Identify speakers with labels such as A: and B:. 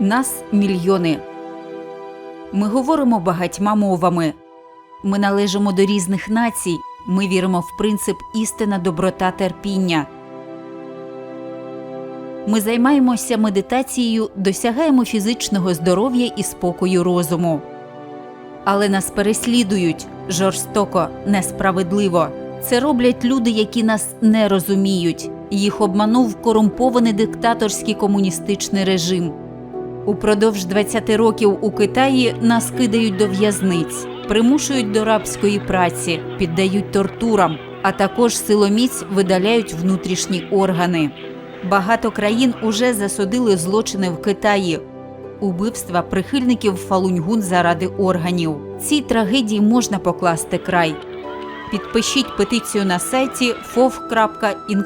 A: Нас мільйони. Ми говоримо багатьма мовами. Ми належимо до різних націй. Ми віримо в принцип істина, доброта, терпіння. Ми займаємося медитацією, досягаємо фізичного здоров'я і спокою розуму. Але нас переслідують жорстоко, несправедливо. Це роблять люди, які нас не розуміють. Їх обманув корумпований диктаторський комуністичний режим. Упродовж 20 років у Китаї нас кидають до в'язниць, примушують до рабської праці, піддають тортурам, а також силоміць видаляють внутрішні органи. Багато країн уже засудили злочини в Китаї, убивства прихильників Фалуньгун заради органів. Цій трагедії можна покласти край. Підпишіть петицію на сайті fov.in.ua.